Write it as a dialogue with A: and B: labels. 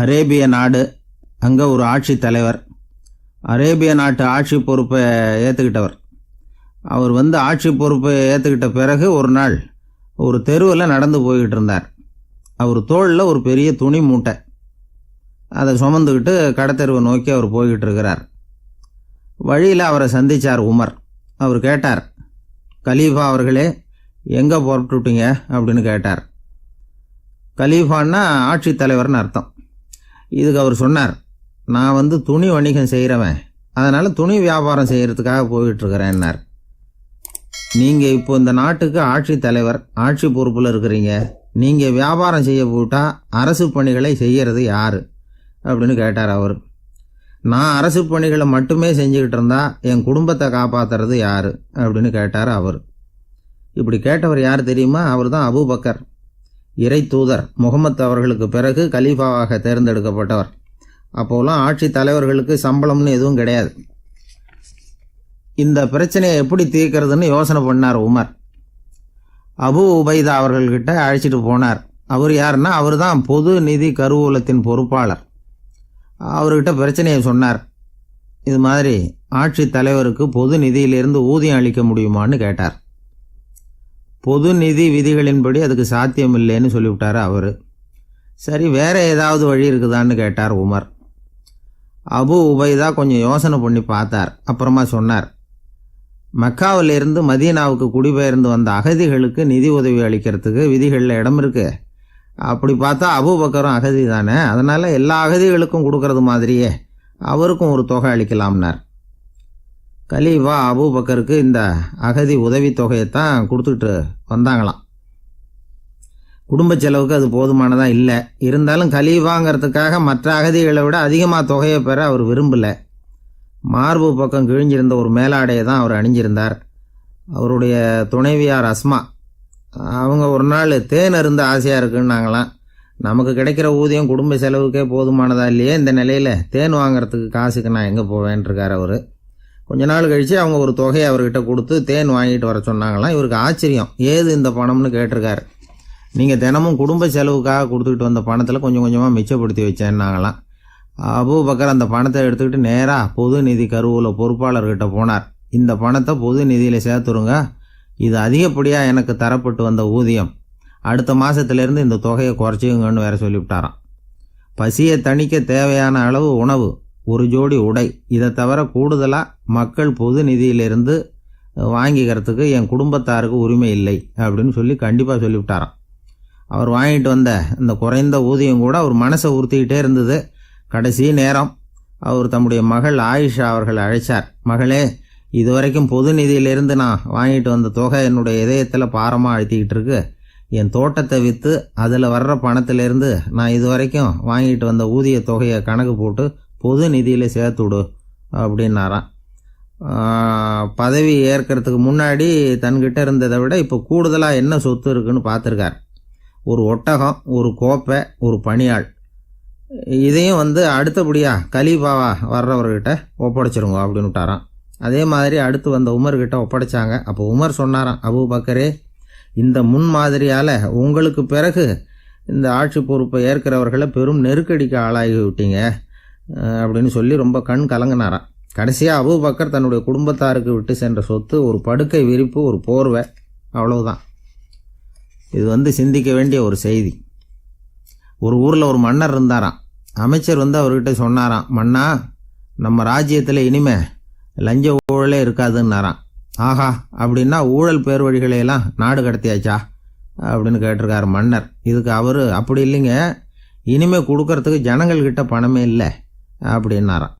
A: அரேபிய நாடு அங்கே ஒரு ஆட்சி தலைவர். அரேபிய நாட்டு ஆட்சி பொறுப்பை ஏற்றுக்கிட்டவர் அவர் வந்து ஆட்சி பொறுப்பை ஏற்றுக்கிட்ட பிறகு ஒரு நாள் ஒரு தெருவில் நடந்து போய்கிட்டு இருந்தார். அவர் தோளில் ஒரு பெரிய துணி மூட்டை. அதை சுமந்துக்கிட்டு கடத்தெருவை நோக்கி அவர் போய்கிட்டு இருக்கிறார். வழியில் அவரை சந்திச்சார் உமர். அவர் கேட்டார் கலீஃபா அவர்களே எங்கே புறப்பட்டுட்டீங்க? அப்படின்னு கேட்டார். கலீஃபான்னா ஆட்சித்தலைவர்னு அர்த்தம். இதுக்கு அவர் சொன்னார் நான் வந்து துணி வணிகம் செய்கிறவன் அதனால் துணி வியாபாரம் செய்கிறதுக்காக போயிட்டுருக்கிறேன்னார். நீங்கள் இப்போ இந்த நாட்டுக்கு ஆட்சி தலைவர் ஆட்சி பொறுப்பில் இருக்கிறீங்க. நீங்கள் வியாபாரம் செய்ய போட்டால் அரசு பணிகளை செய்கிறது யார்? அப்படின்னு கேட்டார் அவர். நான் அரசு பணிகளை மட்டுமே செஞ்சுக்கிட்டு இருந்தா என் குடும்பத்தை காப்பாற்றுறது யார்? அப்படின்னு கேட்டார் அவர். இப்படி கேட்டவர் யார் தெரியுமா? அவர் தான் அபுபக்கர். இறை தூதர் முகமது அவர்களுக்கு பிறகு கலீஃபாவாக தேர்ந்தெடுக்கப்பட்டவர். அப்போலாம் ஆட்சி தலைவர்களுக்கு சம்பளம்னு எதுவும் கிடையாது. இந்த பிரச்சனையை எப்படி தீர்க்கிறதுன்னு யோசனை பண்ணார் உமர். அபு உபைதா அவர்கள்கிட்ட அழைச்சிட்டு போனார். அவர் யாருன்னா அவர் தான் பொது நிதி கருவூலத்தின் பொறுப்பாளர். அவர்கிட்ட பிரச்சனையை சொன்னார். இது மாதிரி ஆட்சி தலைவருக்கு பொது நிதியிலிருந்து ஊதியம் அளிக்க முடியுமான்னு கேட்டார். பொது நிதி விதிகளின்படி அதுக்கு சாத்தியம் இல்லைன்னு சொல்லிவிட்டார் அவர். சரி வேறு ஏதாவது வழி இருக்குதான்னு கேட்டார் உமர். அபு உபைதா கொஞ்சம் யோசனை பண்ணி பார்த்தார். அப்புறமா சொன்னார் மக்காவிலிருந்து மதீனாவுக்கு குடிபெயர்ந்து வந்த அகதிகளுக்கு நிதி உதவி அளிக்கிறதுக்கு விதிகளில் இடம் இருக்கு. அப்படி பார்த்தா அபூபக்கரும் அகதி தானே. அதனால் எல்லா அகதிகளுக்கும் கொடுக்கறது மாதிரியே அவருக்கும் ஒரு தொகை அளிக்கலாம்னார். கலீஃபா அபூபக்கருக்கு இந்த அகதி உதவி தொகையைத்தான் கொடுத்துட்டு வந்தாங்களாம். குடும்ப செலவுக்கு அது போதுமானதாக இல்லை. இருந்தாலும் கலீஃபாங்கிறதுக்காக மற்ற அகதிகளை விட அதிகமாக தொகையை பெற அவர் விரும்பலை. மார்பு பக்கம் கிழிஞ்சிருந்த ஒரு மேலாடையை தான் அவர் அணிஞ்சிருந்தார். அவருடைய துணைவியார் அஸ்மா. அவங்க ஒரு நாள் தேன் அருந்த ஆசையாக இருக்குன்னாங்களாம். நமக்கு கிடைக்கிற ஊதியம் குடும்ப செலவுக்கே போதுமானதா இல்லையே இந்த நிலையில் தேன் வாங்குறதுக்கு காசுக்கு நான் எங்கே போவேன்ருக்கார் அவர். கொஞ்ச நாள் கழித்து அவங்க ஒரு தொகையை அவர்கிட்ட கொடுத்து தேன் வாங்கிட்டு வர சொன்னாங்களாம் இவருக்கு ஆச்சரியம். ஏது இந்த பணம்னு கேட்டிருக்காரு. நீங்கள் தினமும் குடும்ப செலவுக்காக கொடுத்துக்கிட்டு வந்த பணத்தில் கொஞ்சம் கொஞ்சமாக மிச்சப்படுத்தி வச்சேன்னாங்களாம். அபூபக்கர் அந்த பணத்தை எடுத்துக்கிட்டு நேராக பொது நிதி கருவூல பொறுப்பாளர்கிட்ட போனார். இந்த பணத்தை பொது நிதியில் சேர்த்துருங்க. இது அதிகப்படியாக எனக்கு தரப்பட்டு வந்த ஊதியம். அடுத்த மாதத்துலேருந்து இந்த தொகையை குறைச்சிங்கன்னு வேற சொல்லிவிட்டாராம். பசியை தணிக்க தேவையான அளவு உணவு. ஒரு ஜோடி உடை. இதை தவிர கூடுதலாக மக்கள் பொது நிதியிலிருந்து வாங்கிக்கிறதுக்கு என் குடும்பத்தாருக்கு உரிமை இல்லை அப்படின்னு சொல்லி கண்டிப்பாக சொல்லிவிட்டாராம். அவர் வாங்கிட்டு வந்த இந்த குறைந்த ஊதியம் கூட அவர் மனசை உறுத்திக்கிட்டே இருந்தது. கடைசி நேரம் அவர் தம்முடைய மகள் ஆயிஷா அவர்களை அழைச்சார். மகளே இதுவரைக்கும் பொது நிதியிலிருந்து நான் வாங்கிட்டு வந்த தொகை என்னுடைய இதயத்தில் பாரமாக அழுத்திக்கிட்டு இருக்கு. என் தோட்டத்தை விற்று அதில் வர்ற பணத்திலேருந்து நான் இது வரைக்கும் வாங்கிட்டு வந்த ஊதிய தொகையை கணக்கு போட்டு பொது நிதியில் சேர்த்து விடு அப்படின்னாராம். பதவி ஏற்கிறதுக்கு முன்னாடி தன்கிட்ட இருந்ததை விட இப்போ கூடுதலாக என்ன சொத்து இருக்குன்னு பார்த்துருக்கார். ஒரு ஒட்டகம் ஒரு கோப்பை ஒரு பணியாள். இதையும் வந்து அடுத்தபடியாக கலீபாவா வர்றவர்கிட்ட ஒப்படைச்சிருங்க அப்படின்னு விட்டாராம். அதே மாதிரி அடுத்து வந்த உமர்கிட்ட ஒப்படைச்சாங்க. அப்போ உமர் சொன்னாராம் அபு பக்கரே இந்த முன்மாதிரியால் உங்களுக்கு பிறகு இந்த ஆட்சி பொறுப்பை ஏற்கிறவர்களை பெரும் நெருக்கடிக்கு ஆளாகி விட்டீங்க. அப்படின்னு சொல்லி ரொம்ப கண் கலங்கினாராம். கடைசியாக அபுபக்கர் தன்னுடைய குடும்பத்தாருக்கு விட்டு சென்ற சொத்து ஒரு படுக்கை விரிப்பு ஒரு போர்வை அவ்வளவுதான். இது வந்து சிந்திக்க வேண்டிய ஒரு செய்தி. ஒரு ஊரில் ஒரு மன்னர் இருந்தாராம். அமைச்சர் வந்து அவர்கிட்ட சொன்னாராம் மன்னா நம்ம ராஜ்யத்தில் இனிமே லஞ்ச ஊழலே இருக்காதுன்னாராம். ஆஹா அப்படின்னா ஊழல் பேர் வழிகளையெல்லாம் நாடு கடத்தியாச்சா? அப்படின்னு கேட்டிருக்காரு மன்னர். இதுக்கு அவர் அப்படி இல்லைங்க. இனிமே கொடுக்கறதுக்கு ஜனங்கள்கிட்ட பணமே இல்லை. அப்படின்னாரான்